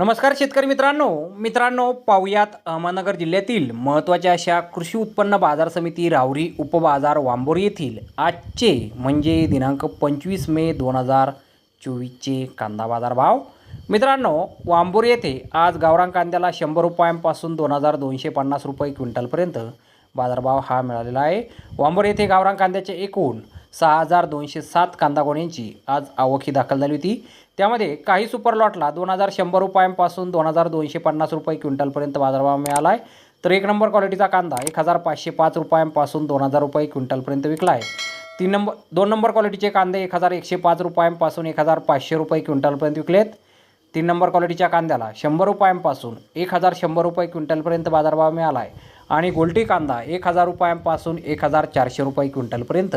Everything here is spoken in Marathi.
नमस्कार शेतकरी मित्रांनो. मित्रांनो पाहुयात अहमदनगर जिल्ह्यातील महत्त्वाच्या अशा कृषी उत्पन्न बाजार समिती रावरी उपबाजार वांबोर येथील आजचे म्हणजे दिनांक पंचवीस मे दोन हजार चोवीसचे कांदा बाजार भाव मित्रांनो वांबोर येथे आज गावरान कांद्याला शंभर रुपयांपासून दोन हजार दोनशे पन्नास रुपये क्विंटलपर्यंत बाजारभाव हा मिळालेला आहे. वांबोर येथे गावरान कांद्याचे एकूण सहा हजार दोनशे सात कांदा गोण्यांची आज आवक दाखल झाली होती. त्यामध्ये काही सुपर लॉटला दोन हजार शंभर रुपयांपासून दोन हजार दोनशे पन्नास रुपये क्विंटलपर्यंत बाजारभाव मिळाला आहे तर एक नंबर क्वालिटीचा कांदा एक हजार पाचशे पाच रुपयांपासून दोन हजार रुपये क्विंटलपर्यंत विकला आहे तीन नंबर दोन नंबर क्वालिटीचे कांदे एक हजार एकशे पाच रुपयांपासून एक हजार पाचशे रुपये क्विंटलपर्यंत विकलेत. तीन नंबर क्वालिटीच्या कांद्याला शंभर रुपयांपासून एक हजार शंभर रुपये क्विंटलपर्यंत बाजारभाव मिळाला आहे आणि गोल्टी कांदा एक हजार रुपयांपासून एक हजार चारशे रुपये क्विंटलपर्यंत